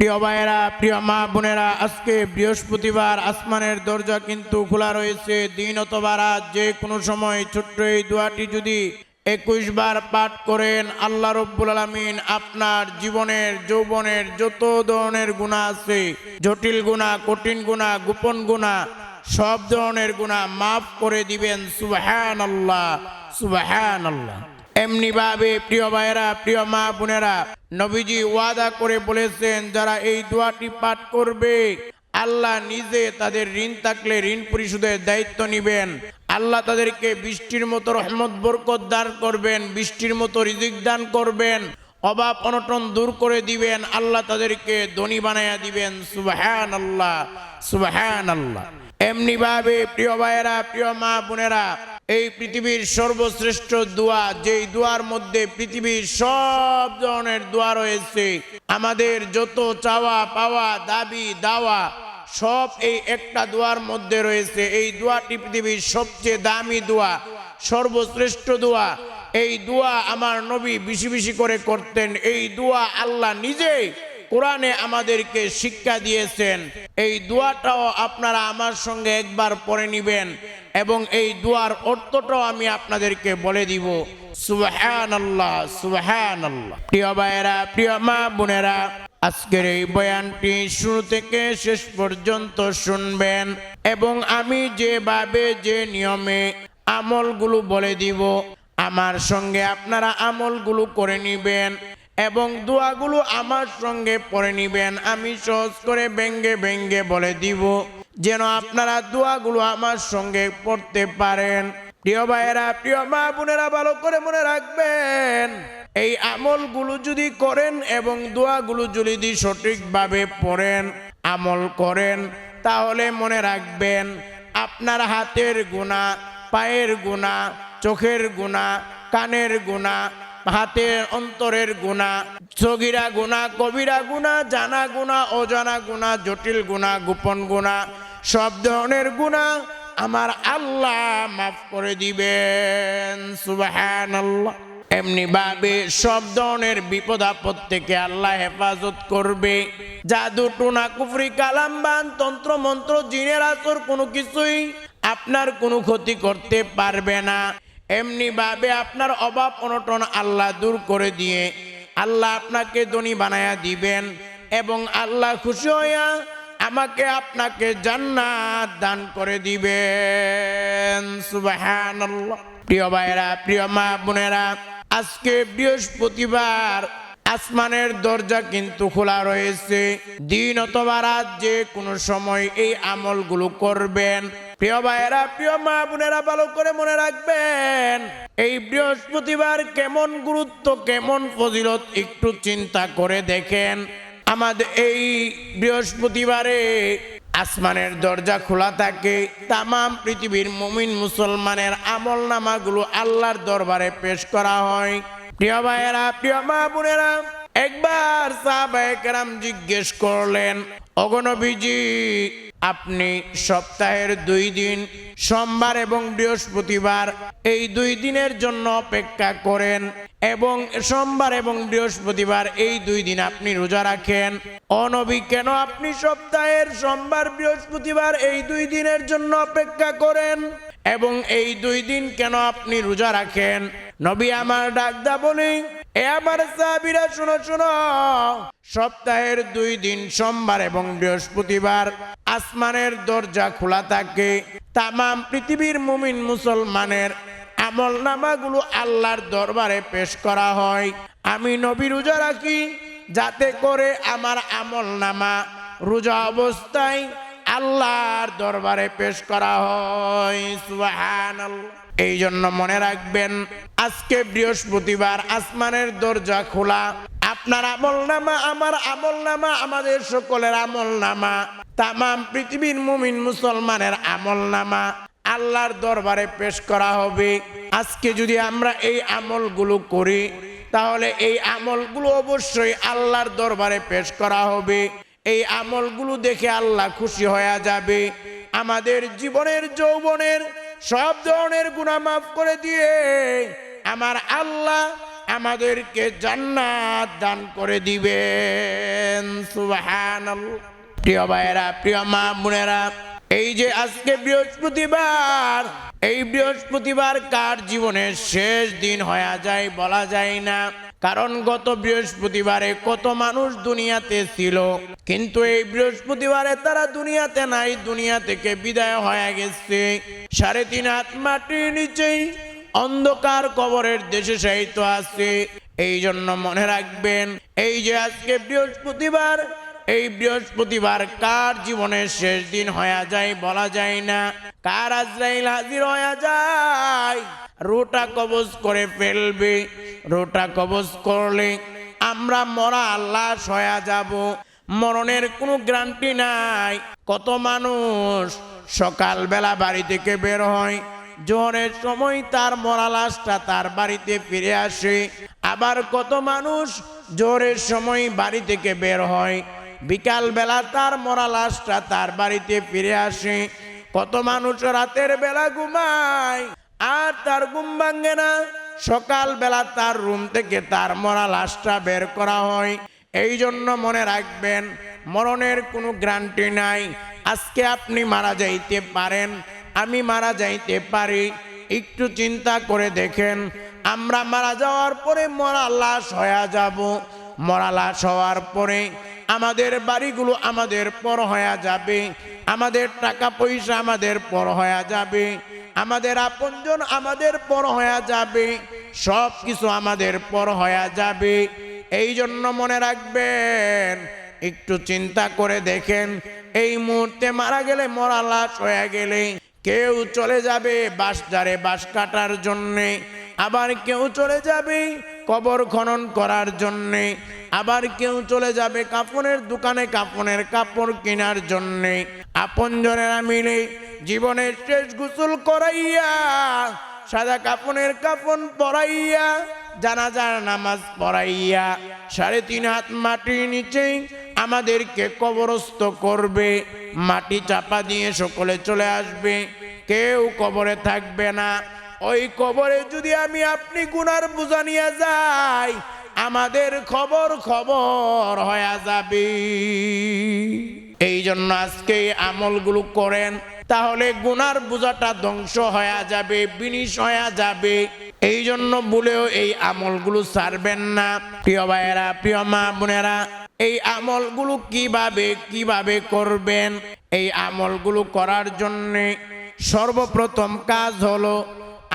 প্রিয় ভাইয়েরা, প্রিয় মা বোনেরা, আজকে বৃহস্পতিবার আসমানের দরজা কিন্তু খোলা রয়েছে। দিন অথবা রাত, যে কোনো সময় ছোট্ট এই দোয়াটি যদি একুশ বার পাঠ করেন, আল্লাহ রব্বুল আলমিন আপনার জীবনের, যৌবনের যত ধরনের গুণা আছে, জটিল গুণা, কঠিন গুণা, গোপন গুণা, সব ধরনের গুণা মাফ করে দিবেন। সুবাহান আল্লাহ সুবাহান আল্লাহ এমনি ভাবে প্রিয় ভাইয়েরা, প্রিয় মা বোনেরা, নবীজি ওয়াদা করে বলেছেন, যারা এই দোয়াটি পাঠ করবে, আল্লাহ নিজে তাদের ঋণ থাকলে ঋণ পরিশোধের দায়িত্ব নিবেন। আল্লাহ তাদেরকে বৃষ্টির মতো রহমত, বরকত দান করবেন, বৃষ্টির মতো রিজিক দান করবেন, অভাব অনটন দূর করে দিবেন, আল্লাহ তাদেরকে ধনী বানায়া দিবেন। সুবাহান আল্লাহ সুবাহান আল্লাহ এমনি ভাবে প্রিয় ভাইয়েরা, প্রিয় মা বোনেরা এই পৃথিবীর সর্বশ্রেষ্ঠ দোয়া, যেই দোয়ার মধ্যে পৃথিবীর সব ধরনের দোয়া রয়েছে, আমাদের যত চাওয়া, পাওয়া, দাবি, দাওয়া, সব এই একটা দোয়ার মধ্যে রয়েছে। এই দোয়াটি পৃথিবীর সবচেয়ে দামি দোয়া, সর্বশ্রেষ্ঠ দোয়া। এই দোয়া আমার নবী বেশি বেশি করে করতেন। এই দোয়া আল্লাহ নিজেই কোরআনে আমাদেরকে শিক্ষা দিয়েছেন, এই দোয়াটাও আপনারা আমার সঙ্গে একবার পড়ে নিবেন এবং এই দোয়ার অর্থটাও আমি আপনাদেরকে বলে দিব। সুবহান আল্লাহ সুবহান আল্লাহ প্রিয় ভাইয়েরা, প্রিয় মা বোনেরা, আজকের এই বয়ানটি শুরু থেকে শেষ পর্যন্ত শুনবেন এবং আমি যেভাবে যে নিয়মে আমলগুলো বলে দিব, আমার সঙ্গে আপনারা আমলগুলো করে নিবেন। এবং দোয়াগুলো আমার সঙ্গে পড়ে নিবেন। আমি সহজ করে ব্যঙ্গে ব্যঙ্গে বলে দিব, যেন আপনারা দোয়াগুলো আমার সঙ্গে পড়তে পারেন। প্রিয় ভাইয়েরা, প্রিয় মা বোনেরা, ভালো করে মনে রাখবেন, এই আমলগুলো যদি করেন এবং দোয়াগুলো যদি সঠিকভাবে পড়েন, আমল করেন, তাহলে মনে রাখবেন, আপনার হাতের গুণা পায়ের গুণা চোখের গুণা কানের গুণা হাতের অন্তরের গুণা, সগিরা গুণা কবিরা গুণা, জানা গুণা, অজানা গুণা, জটিল গুণা, গোপন গুণা, সব ধরনের গুণা আমার আল্লাহ মাফ করে দিবেন। সুবাহান আল্লাহ এমনি ভাবে সব ধরনের বিপদ আপদ থেকে আল্লাহ হেফাজত করবে। জাদু, টুনা, কুফরি কালামবান তন্ত্র, মন্ত্র, জিনের আসর কোনো কিছুই আপনার কোনো ক্ষতি করতে পারবে না। এমনি ভাবে আপনার অভাব অনটন আল্লাহ দূর করে দিয়ে আল্লাহ আপনাকে ধনী বানায়া দিবেন এবং আল্লাহ খুশি হইয়া আমাকে আপনাকে জান্নাত দান করে দিবেন। সুবহানাল্লাহ। প্রিয় ভাইরা প্রিয় মা বোনেরা, আজকে বৃহস্পতিবার আসমানের দরজা কিন্তু খোলা রয়েছে। দিন অথবা রাত যে কোনো সময় এই আমলগুলো করবেন। প্রিয় ভাইয়েরা, প্রিয় মা বোনেরা, ভালো করে মনে রাখবেন, এই বৃহস্পতিবার কেমন গুরুত্ব, কেমন ফজিলত একটু চিন্তা করে দেখেন। আমাদের এই বৃহস্পতিবারে আসমানের দরজা খোলা থাকে। তামাম পৃথিবীর মুমিন মুসলমানের আমল নামাগুলো আল্লাহর দরবারে পেশ করা হয়। প্রিয় ভাইয়েরা, প্রিয় মা বোনেরা, একবার সাহাবাহাম জিজ্ঞেস করলেন অগণবীজি আপনি সপ্তাহের দুই দিন, সোমবার এবং বৃহস্পতিবার এই দুই দিনের জন্য অপেক্ষা করেন এবং সোমবার এবং বৃহস্পতিবার এই দুই দিন আপনি রোজা রাখেন? অনবী কেন আপনি সপ্তাহের সোমবার, বৃহস্পতিবার এই দুই দিনের জন্য অপেক্ষা করেন? এবং এই দুই দিন কেন আপনি রোজা রাখেন? নবী আমার ডাকদা বলি, এ আমার সাহাবিরা, শোনো শোনো। সপ্তাহের দুই দিন সোমবার এবং বৃহস্পতিবার আসমানের দরজা খোলা থাকে। তামাম পৃথিবীর মুমিন মুসলমানের আমল নামাগুলো আল্লাহর দরবারে পেশ করা হয়। আমি নবী রোজা রাখি যাতে করে আমার আমল নামা রোজা অবস্থায় আল্লাহর দরবারে পেশ করা হয় এই জন্য মনে রাখবেন, আজকে বৃহস্পতিবার আসমানের দরজা খোলা। আপনার আমল নামা আমার আমল নামা আমাদের সকলের আমল নামা তামাম পৃথিবীর মুমিন মুসলমানের আমল নামা আল্লাহর দরবারে পেশ করা হবে। আজকে যদি আমরা এই আমলগুলো করি, তাহলে এই আমলগুলো অবশ্যই আল্লাহর দরবারে পেশ করা হবে। এই আমলগুলো দেখে আল্লাহ খুশি হয়ে যাবে। আমাদের জীবনের যৌবনের সব ধরনের গুণা মাফ করে দিয়ে আমার আল্লাহ আমাদেরকে জান্নাত দান করে দিবেন। সুবহানাল্লাহ প্রিয় ভাইয়েরা, প্রিয় মা বোনেরা, এই যে আজকে বৃহস্পতিবার, এই বৃহস্পতিবার কার জীবনের শেষ দিন হয়ে যায় বলা যায় না। কারণ গত বৃহস্পতিবারে কত মানুষ দুনিয়াতে ছিল, কিন্তু এই বৃহস্পতিবারে তারা দুনিয়াতে নাই, দুনিয়া থেকে বিদায় হয়ে গেছে। সাড়ে তিন হাত নিচেই অন্ধকার কবরের দেশে সাহিত্য আছে। এই জন্য মনে রাখবেন, এই যে আজকে বৃহস্পতিবার এই বৃহস্পতিবার কার জীবনের শেষ দিন হয়ে যায় বলা যায় না? কার আজরাইল হাজির হয়ে যায়? রোটা কবজ করে ফেলবে, রোটা কবজ করলে আমরা মরা আল্লাহ হয়ে যাব। মরণের কোনো গ্রান্টি নাই। কত মানুষ সকালবেলা বাড়ি থেকে বের হয়, জোহরের সময় তার মরা লাশটা তার বাড়িতে ফিরে আসে। আবার কত মানুষ জোহরের সময় বাড়ি থেকে বের হয় বিকাল বেলা তার মরা লাশটা তার বাড়িতে ফিরে আসে। কত মানুষ রাতের বেলা ঘুমায়, আর তার ঘুম ভাঙ্গে না। সকাল বেলা তার রুম থেকে তার মরা লাশটা বের করা হয়। এই জন্য মনে রাখবেন, মরণের কোনো গ্যারান্টি নাই। আজকে আপনি মারা যাইতে পারেন, আমি মারা যাইতে পারি। একটু চিন্তা করে দেখেন, আমরা মারা যাওয়ার পরে মরা লাশ হয়ে যাব। মরা লাশ হওয়ার পরে আমাদের বাড়িগুলো আমাদের পর হয়ে যাবে। আমাদের টাকা পয়সা আমাদের পর হয়ে যাবে। আমাদের আপনজন আমাদের পর হয়ে যাবে। সব কিছু আমাদের পর হয়ে যাবে। এই জন্য মনে রাখবেন, একটু চিন্তা করে দেখেন, এই মুহূর্তে মারা গেলে মরা লাশ হয়ে গেলে কেউ চলে যাবে বাস জারে বাস কাটার জন্যে। আবার কেউ চলে যাবে কবর খনন করার জন্যে। আবার কেউ চলে যাবে কাপড়ের দোকানে কাপড়ের কাপড় কেনার জন্যে। আপনজনেরা মিলে জীবনের শেষ গোসল করাইয়া, সাদা কাপনের কাপড় পরাইয়া, জানাজার নামাজ পড়াইয়া, সাড়ে তিন হাত মাটির নিচে আমাদেরকে কবরস্থ করবে, মাটি চাপা দিয়ে সকলে চলে আসবে, কেউ কবরে থাকবে না। ওই কবরে যদি আমি আপনি গুনার বোঝা নিয়ে যাই আমাদের খবর খবর হয়ে যাবে। এই জন্য আজকে আমলগুলো করেন, তাহলে গুনার বোঝাটা ধ্বংস হয়ে যাবে, বিনিশ হয়ে যাবে। এই জন্য বলেও এই আমলগুলো ছাড়বেন না। প্রিয় ভাইয়েরা, প্রিয় মা বোনেরা, এই আমলগুলো কীভাবে কীভাবে করবেন? এই আমলগুলো করার জন্যে সর্বপ্রথম কাজ হলো,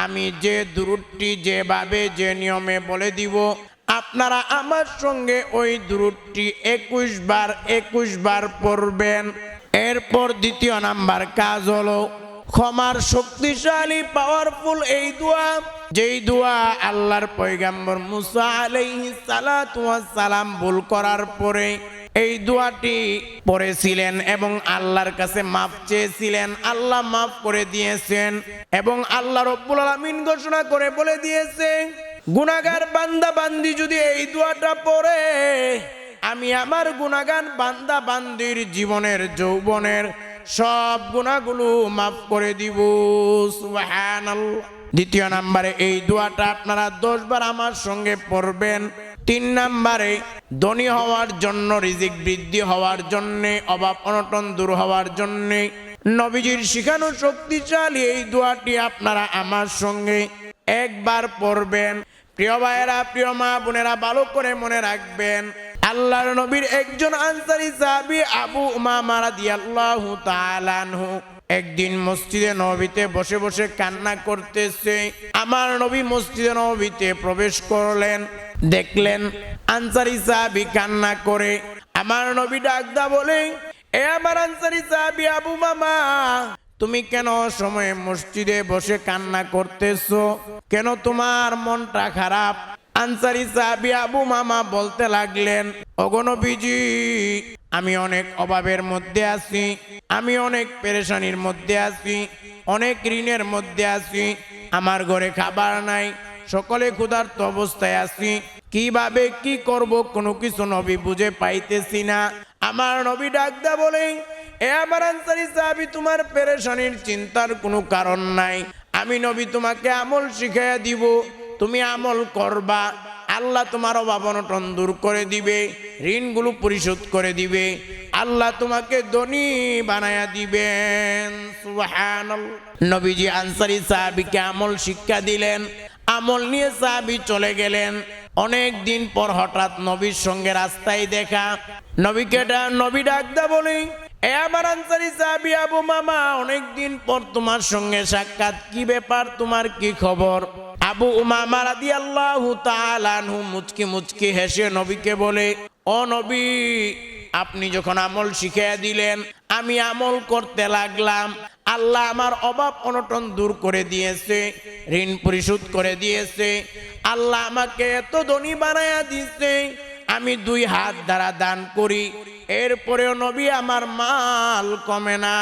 আমি যে দূরটি যেভাবে, যে নিয়মে বলে দিব আপনারা আমার সঙ্গে ওই দূরটি একুশ বার একুশ বার পড়বেন। এরপর দ্বিতীয় নাম্বার কাজ হলো, ক্ষমার শক্তিশালী পাওয়ারফুল এই দোয়া, যেই দোয়া আল্লাহর পৈগাম্বর মুসা ওয়াস সালাম ভুল করার পরে এই দোয়াটি পড়েছিলেন এবং আল্লাহর কাছে মাফ চেয়েছিলেন। আল্লাহ মাফ করে দিয়েছেন এবং আল্লাহ রব্বুল আলামিন ঘোষণা করে বলে দিয়েছে গুনাগার বান্দা বান্দি যদি এই দোয়াটা পড়ে, আমি আমার গুনাগান বান্দা বান্দির জীবনের, যৌবনের সব গুণাগুলো মাফ করে দিব। দ্বিতীয় নাম্বারে এই দোয়াটা আপনারা দশবার আমার সঙ্গে পড়বেন। তিন নাম্বারে, ধনী হওয়ার জন্য, রিজিক বৃদ্ধি হওয়ার জন্যে, অভাব অনটন দূর হওয়ার জন্যে, নবীজির শিখানো শক্তিশালী এই দোয়াটি আপনারা আমার সঙ্গে একবার পড়বেন। প্রিয় ভাইয়েরা, প্রিয় মা বোনেরা, ভালো করে মনে রাখবেন, আল্লাহর নবীর একজন আনসারি সাহাবী আবু উমামা রাদিয়াল্লাহু তাআলা আনহু একদিন মসজিদে নবীতে বসে বসে কান্না করতেছে। আমার নবী মসজিদে নবীতে প্রবেশ করলেন, দেখলেন আনসারি সাহাবী কান্না করে। আমার নবী ডাকদা বলে, এ আমার আনসারি সাহাবী আবু মামা তুমি কেন সময়ে মসজিদে বসে কান্না করতেছ? কেন তোমার মনটা খারাপ? আনসারি সাহাবি আবু মামা বলতে লাগলেন অগণবিজি আমি অনেক অভাবের মধ্যে আছি, আমি অনেক পেরেশানির মধ্যে আছি, অনেক ঋণের মধ্যে আছি, আমার ঘরে খাবার নাই, সকলে ক্ষুধার্ত অবস্থায় আছি, কীভাবে কি করব কোনো কিছু নবী বুঝে পাইতেছি না। আমার নবী ডাকদা বলে এ আমার আনসারি সাহাবি তোমার পেরেশানির চিন্তার কোনো কারণ নাই। আমি নবী তোমাকে আমল শিখাইয়া দিব, তুমি আমল করবা, আল্লাহ তোমার অভাব অনটন দূর করে দিবে, ঋণগুলো পরিশোধ করে দিবে, আল্লাহ তোমাকে ধনী বানায়া দিবেন। নবীজি আনসারি সাহাবিকে আমল শিক্ষা দিলেন, আমল নিয়ে সাহাবি চলে গেলেন। অনেক দিন পর হঠাৎ নবীর সঙ্গে রাস্তায় দেখা। নবীকে নবী ডাকদা বলে এ আমার আনসারি সাহাবি আবু মামা অনেক দিন পর তোমার সঙ্গে সাক্ষাৎ। কি ব্যাপার? তোমার কি খবর? আবু উমামা রাদি আল্লাহ তালানহু মুচকি মুচকি হেসে নবীকে বলে, ও নবী, আপনি যখন আমল শিখিয়ে দিলেন, আমি আমল করতে লাগলাম। আল্লাহ আমার অভাব অনটন দূর করে দিয়েছে, ঋণ পরিশোধ করে দিয়েছে। আল্লাহ আমাকে এত ধনী বানায়া দিয়েছে আমি দুই হাত দ্বারা দান করি। এরপরেও নবী আমার মাল কমে না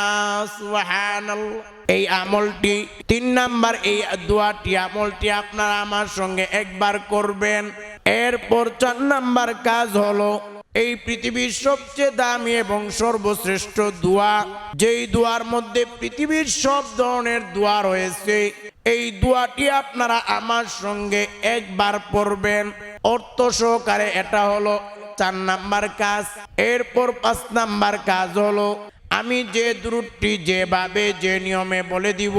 এই আমলটি, তিন নাম্বার এই দোয়াটি আমলটি আপনারা আমার সঙ্গে একবার করবেন। এরপর চার নাম্বার কাজ হলো এই পৃথিবীর সবচেয়ে দামি এবং সর্বশ্রেষ্ঠ দোয়া, যেই দোয়ার মধ্যে পৃথিবীর সব ধরনের দোয়া রয়েছে, এই দোয়াটি আপনারা আমার সঙ্গে একবার পড়বেন। অর্থ সহকারে এটা হলো চার নাম্বার কাজ, এরপর পাঁচ নাম্বার কাজ হলো, আমি যে দূরটি যেভাবে, যে নিয়মে বলে দিব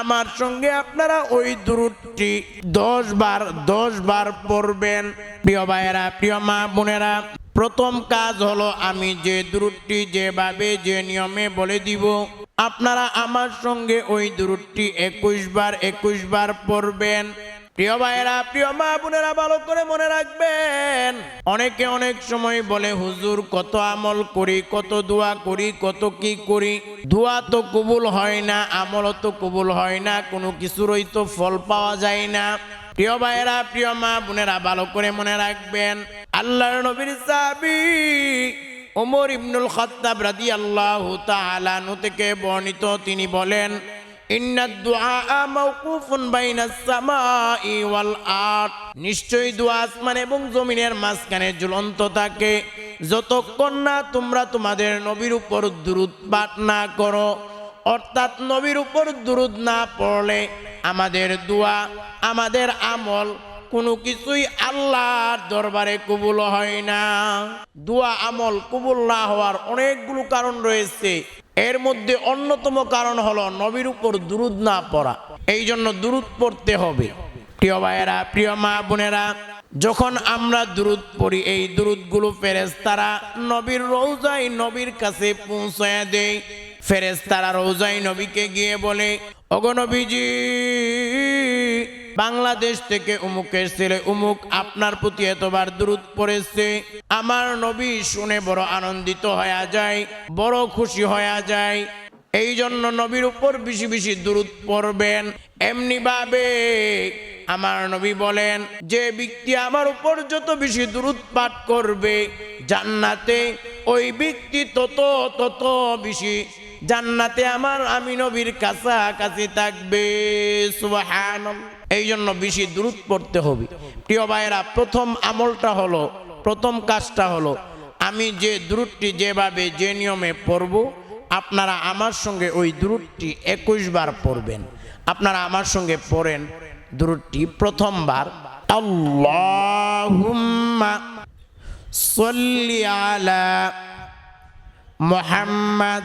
আমার সঙ্গে আপনারা ওই দূরটি দশ বার দশ বার পড়বেন। প্রিয় ভাইয়েরা, প্রিয় মা বোনেরা, প্রথম কাজ হলো আমি যে দূরটি যেভাবে, যে নিয়মে বলে দিব, আপনারা আমার সঙ্গে ওই দূরটি একুশ বার একুশ বার পড়বেন। প্রিয় ভাইয়েরা, প্রিয় মা বোনেরা, ভালো করে মনে রাখবেন, অনেকে অনেক সময় বলে, হুজুর, কত আমল করি, কত দোয়া করি, কত কি করি? দোয়া তো কবুল হয় না, আমলও তো কবুল হয় না, কোনো কিছুরই তো ফল পাওয়া যায় না। প্রিয় ভাইয়েরা, প্রিয় মা বোনেরা, ভালো করে মনে রাখবেন, আল্লাহর নবীর সাহাবী ওমর ইবনুল খত্তাব রাদিয়াল্লাহু তাআলা আনহু থেকে বর্ণিত তিনি বলেন নিশ্চয়ই দোয়া আসমান এবং জমিনের মাঝখানে থাকে। যতক্ষণ না তোমরা তোমাদের নবীর উপর পাঠ না অর্থাৎ নবীর উপর না পড়লে আমাদের দোয়া আমাদের আমল কোনো কিছুই আল্লাহর দরবারে কবুল হয় না। দোয়া আমল কবুল না হওয়ার অনেকগুলো কারণ রয়েছে। এর মধ্যে অন্যতম কারণ হলো নবীর উপর দুরুদ না পড়া। এই জন্য দুরুদ পড়তে হবে। প্রিয় ভাইয়েরা, প্রিয় মা বোনেরা, যখন আমরা দুরুদ পড়ি, এই দুরুদগুলো ফেরেশতারা নবীর রৌজায় নবীর কাছে পৌঁছায় দেয়। ফেরেশতারা রৌজায় নবীকে গিয়ে বলে অগনবীজি বাংলাদেশ থেকে উমুকের ছেলে উমুক আপনার প্রতি এতবার দূরত পড়েছে। আমার নবী শুনে বড় আনন্দিত হয়ে যায়, বড় খুশি হয়ে যায়। এই জন্য নবীর উপর বেশি বেশি দূরত পড়বেন। এমনি ভাবে আমার নবী বলেন, যে ব্যক্তি আমার উপর যত বেশি দূরত পাঠ করবে, জান্নাতে ওই ব্যক্তি তত তত বেশি জান্নাতে আমার আমি নবীর কাছাকাছি থাকবে এই জন্য বেশি দূরত পড়তে হবে। প্রিয় ভাইয়েরা, প্রথম আমলটা হলো, প্রথম কাজটা হলো, আমি যে দূরটি যেভাবে যে নিয়মে পড়ব, আপনারা আমার সঙ্গে ওই দূরটি একুশ বার পড়বেন। আপনারা আমার সঙ্গে পড়েন দূরটি প্রথমবার। আল্লাহুম্মা সল্লি আলা মোহাম্মদ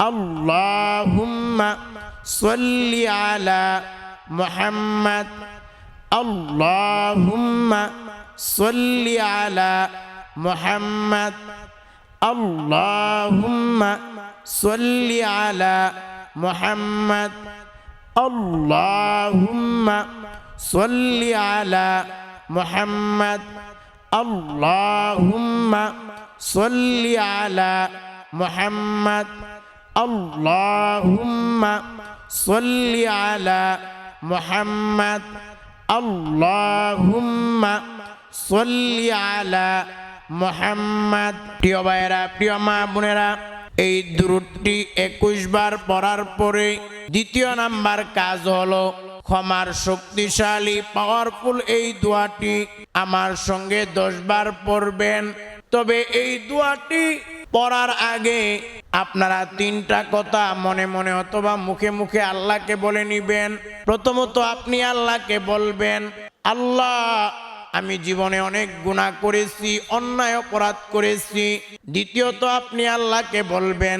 আল্লাহুম্মা সাল্লি আলা মুহাম্মদ আল্লাহুম্মা সাল্লি আলা মুহাম্মদ আল্লাহুম্মা সাল্লি আলা মুহাম্মদ আল্লাহুম্মা সাল্লি আলা মুহাম্মদ আল্লাহুম্মা সাল্লি আলা মুহাম্মদ اللهم صل على محمد اللهم صل على محمد প্রিয় ভাইয়েরা প্রিয় মা বোনেরা এই দূরটি একুশ বার পড়ার পরে দ্বিতীয় নাম্বার কাজ হলো ক্ষমার শক্তিশালী পাওয়ারফুল এই দোয়াটি আমার সঙ্গে দশ বার পড়বেন তবে এই দোয়াটি পড়ার আগে আপনারা তিনটা কথা মনে মনে অথবা মুখে মুখে আল্লাহকে বলে নিবেন। প্রথমত আপনি আল্লাহকে বলবেন, আল্লাহ, আমি জীবনে অনেক গুণা করেছি, অন্যায় অপরাধ করেছি। দ্বিতীয়ত আপনি আল্লাহকে বলবেন,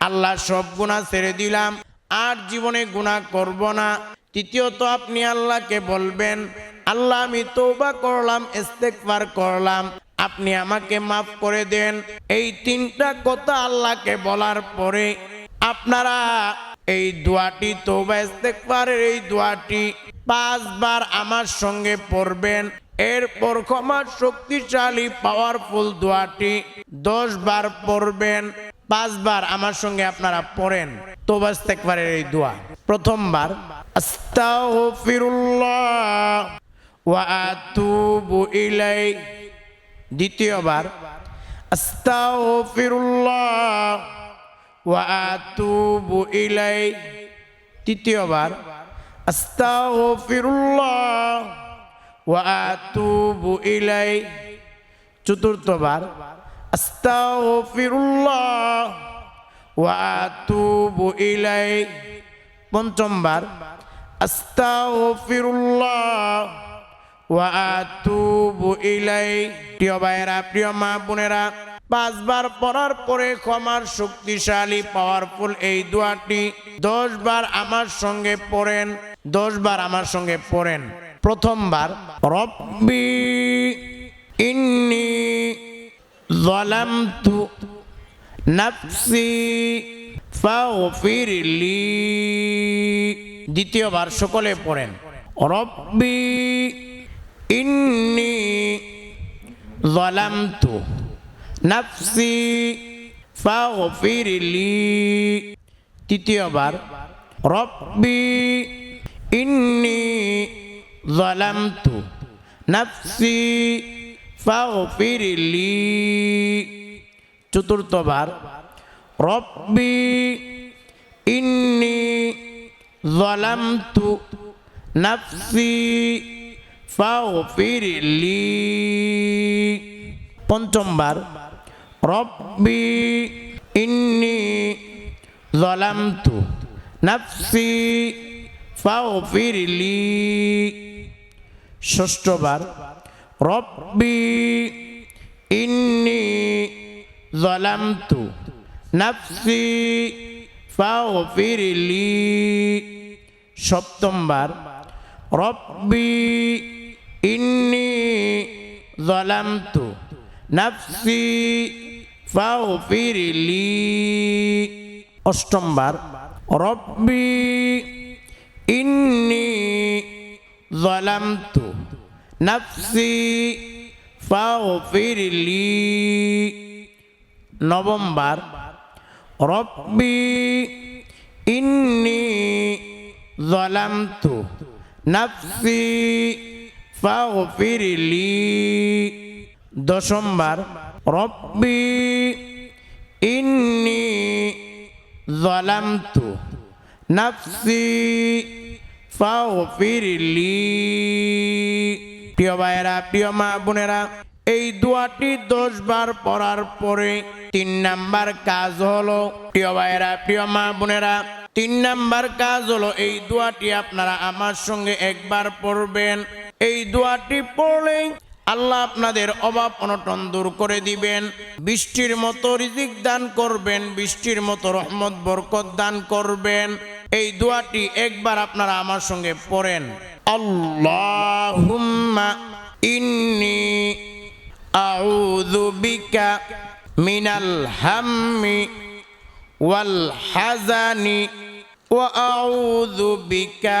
আল্লাহ সব গুণা ছেড়ে দিলাম, আর জীবনে গুণা করব না। তৃতীয়ত আপনি আল্লাহকে বলবেন, আল্লাহ, আমি তৌবা করলাম ইস্তেকবার করলাম। আপনি আমাকে মাফ করে দেন। এই তিনটা কথা আল্লাহকে বলার পরে আপনারা এই দোয়াটি ইস্তেকবারের এই দোয়াটি পাঁচবার আমার সঙ্গে পড়বেন। এরপর ক্ষমার শক্তিশালী পাওয়ারফুল দোয়াটি দশ বার পড়বেন। পাঁচবার আমার সঙ্গে আপনারা পড়েন তৌবা ইস্তেকবারের এই দোয়া। প্রথমবার, আস্তাগফিরুল্লাহ ওয়া আতুবু ইলাই দ্বিতীয়বার, আস্তাগফিরুল্লাহ ওয়া আতুবু ইলাই। তৃতীয়বার, আস্তাগফিরুল্লাহ ওয়া আতুবু ইলাই। চতুর্থবার, আস্তাগফিরুল্লাহ ওয়া আতুবু ইলাই। পঞ্চমবার, আস্তাগফিরুল্লাহ ওয়াতুবু ইলাই। মা বোনেরা, পাঁচবার পড়ার পরে ক্ষমার শক্তিশালী পাওয়ারফুল এই দোয়াটি দশবার আমার সঙ্গে পড়েন, দশবার আমার সঙ্গে পড়েন। প্রথমবার, রব্বি ইন্নি জলামতু নাফসি ফাগফিরলি দ্বিতীয়বার সকলে পড়েন, রব্বি ইন্নি ظلمت নাফসি ফাগফিরলি তৃতীয়বার রব্বি ইন্নি ظلمت নাফসি ফাগফিরলি চতুর্থবার রব্বি ইন্নি ظلمت নাফসি ফাউফিরলি পঞ্চমবার রব্বি ইন্নি জলামতু নাফসি ফাউফিরলি ষষ্ঠবার রব্বি ইন্নি জলামতু নাফসি ফাউফিরলি সপ্তমবার রব্বি ইন্নি জলামতু নাফসি ফাগফিরলি। অষ্টমবার রব্বি ইন্নি জলামতু নাফসি ফাগফিরলি। নবমবার রব্বি ইন্নি জলামতু নাফসি ফাগফিরলি দশমবার রব্বি ইন্নি জলামতু নাফসি ফাগফিরলি প্রিয় ভাইরা প্রিয় মা বোনেরা, এই দোয়াটি দশ বার পড়ার পরে তিন নাম্বার কাজ হলো, প্রিয় ভাইরা প্রিয় মা বোনেরা, তিন নাম্বার কাজ হলো এই দোয়াটি আপনারা আমার সঙ্গে একবার পড়বেন। এই দোয়াটি পড়লেই আল্লাহ আপনাদের অভাব অনটন দূর করে দিবেন। বৃষ্টির মতো রিজিক দান করবেন, বৃষ্টির মতো রহমত, বরকত দান করবেন। এই দোয়াটি একবার আপনারা আমার সঙ্গে পড়েন। আল্লাহুম্মা ইন্নি ওয়াল হাজানি ওয়া বিকা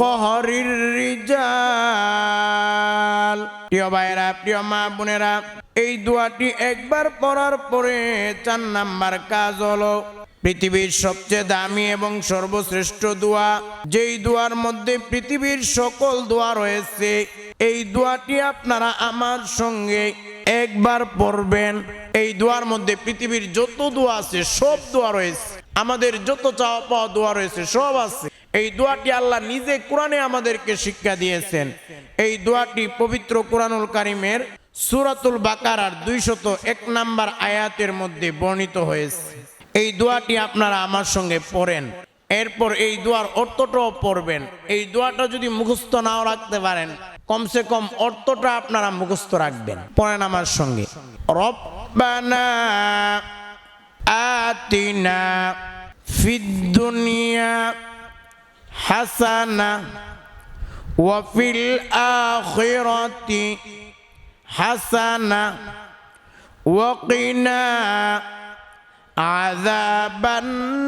কহরির রিজাল। প্রিয় ভাইরা প্রিয় মা বোনেরা, এই দোয়াটি একবার পড়ার পরে চার নাম্বার কাজ হলো, পৃথিবীর সবচেয়ে দামি এবং সর্বশ্রেষ্ঠ দোয়া। যেই দোয়ার মধ্যে পৃথিবীর সকল দোয়া রয়েছে, এই দোয়াটি আপনারা আমার সঙ্গে একবার পড়বেন। এই দোয়ার মধ্যে পৃথিবীর যত দোয়া আছে, সব দোয়া রয়েছে। আমাদের যত চাওয়া পাওয়া দোয়া রয়েছে, সব আছে। এই দোয়াটি আল্লাহ নিজে কোরআনে আমাদেরকে শিক্ষা দিয়েছেন। এই দোয়াটি পবিত্র কোরআনুল কারিমের সুরাতুল বাকারার দুইশত এক নাম্বার আয়াতের মধ্যে বর্ণিত হয়েছে। এই দোয়াটি আপনারা আমার সঙ্গে পড়েন। এরপর এই দোয়ার অর্থটাও পড়বেন। এই দোয়াটা যদি মুখস্থ নাও রাখতে পারেন, কমসে কম অর্থটা আপনারা মুখস্থ রাখবেন। পড়েন আমার সঙ্গে। রব্বানা আতিনা ফিদ দুনিয়া হাসানা ওয়াফিল আখিরাতি হাসানা ওয়াকিনা আযাবান্নার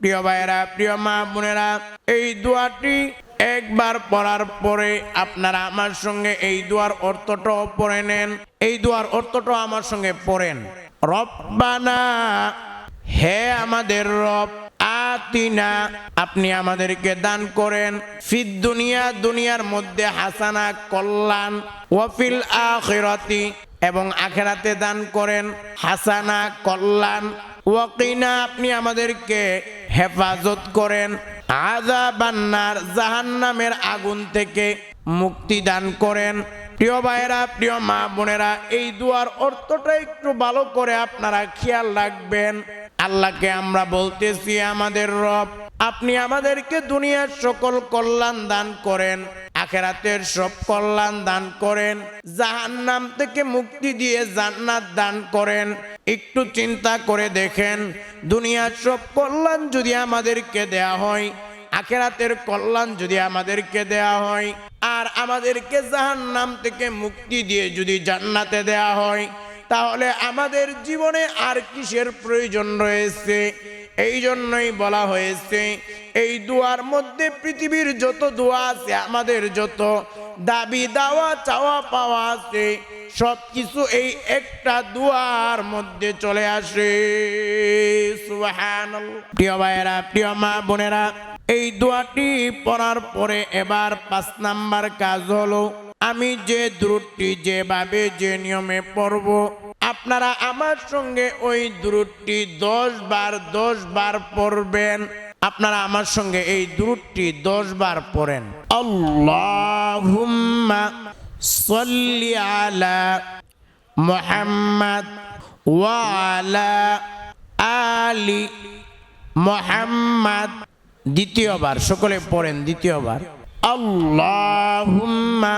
প্রিয় ভাইরা প্রিয় মা বোনেরা, এই দোয়াটি একবার পড়ার পরে আপনারা আমার সঙ্গে এই দোয়ার অর্থটাও পড়ে নেন। এই দোয়ার অর্থটাও আমার সঙ্গে পড়েন। রব্বানা, হে আমাদের রব আতিনা, আপনি আমাদেরকে দান করেন। ফিদ দুনিয়া, দুনিয়ার মধ্যে হাসানা, কল্যাণ, ওয়াফিল আখিরাতি, এবং আখেরাতে দান করেন। হাসানা, কল্যাণ, ওয়াকিনা, আপনি আমাদেরকে হেফাজত করেন। আজা বান্নার জাহান্নামের আগুন থেকে মুক্তি দান করেন। প্রিয় ভাইয়েরা, প্রিয় মা বোনেরা, এই দুয়ার অর্থটা একটু ভালো করে আপনারা খেয়াল রাখবেন। আল্লাহকে আমরা বলতেছি আমাদের রব। আপনি আমাদেরকে দুনিয়ার সকল কল্যাণ দান করেন, আখেরাতের সব কল্যাণ দান করেন, জাহান্নাম থেকে মুক্তি দিয়ে জান্নাত দান করেন। একটু চিন্তা করে দেখেন, দুনিয়ার সব কল্যাণ যদি আমাদেরকে দেয়া হয়, আখেরাতের কল্যাণ যদি আমাদেরকে দেয়া হয়, আর আমাদেরকে জাহান্নাম থেকে মুক্তি দিয়ে যদি জান্নাতে দেয়া হয় তাহলে আমাদের জীবনে আর কিসের প্রয়োজন রয়েছে এই জন্যই বলা হয়েছে, এই দুয়ার মধ্যে পৃথিবীর যত দোয়া আছে, আমাদের যত দাবি দাওয়া, চাওয়া পাওয়া আছে সব কিছু এই একটা দুয়ার মধ্যে চলে আসে। প্রিয় ভাইয়েরা, প্রিয় মা বোনেরা, এই দোয়াটি পড়ার পরে এবার পাঁচ নাম্বার কাজ হলো আমি যে দ্রুটটি যেভাবে যে নিয়মে পড়ব, আপনারা আমার সঙ্গে ওই দ্রুটটি দশ বার দশ বার পড়বেন। আপনারা আমার সঙ্গে এই দ্রুটটি দশ বার পড়েন। আল্লাহুম্মা সাল্লি মুহাম্মদ আলি মুহাম্মদ। দ্বিতীয়বার, সকলে পড়েন দ্বিতীয়বার। আল্লাহুম্মা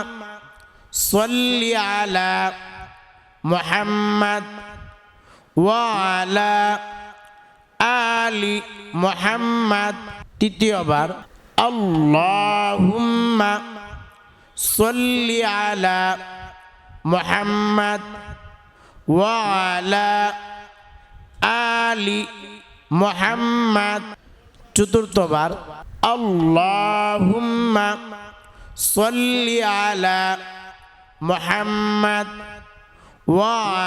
মুহাম্মদ ওয়া আলা আলি মুহাম্মদ তৃতীয়বার, আল্লাহুম্মা সাল্লি আলা মুহাম্মদ ওয়া আলা আলি মুহাম্মদ। চতুর্থবার, আল্লাহুম্মা সাল্লি আলা মুহাম্মদ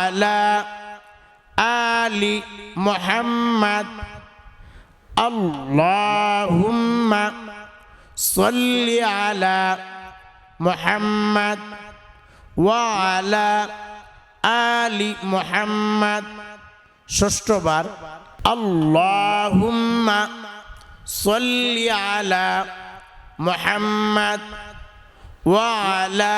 আলা আলি মুহাম্মদ আল্লাহুম্মা সাল্লি আলা মুহাম্মাদ ওয়া আলা আলি মুহাম্মাদ ষষ্ঠবার আল্লাহুম্মা সাল্লি আলা মুহাম্মাদ ওয়া আলা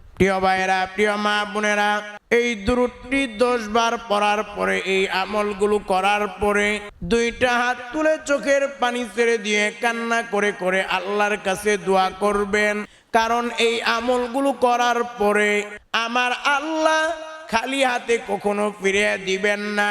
প্রিয় ভাইরা প্রিয় মা বোনেরা, এই দূরটি দশ বার পড়ার পরে, এই আমলগুলো করার পরে দুইটা হাত তুলে চোখের পানি ছেড়ে দিয়ে কান্না করে করে আল্লাহর কাছে দোয়া করবেন। কারণ এই আমলগুলো করার পরে আমার আল্লাহ খালি হাতে কখনো ফিরে দিবেন না।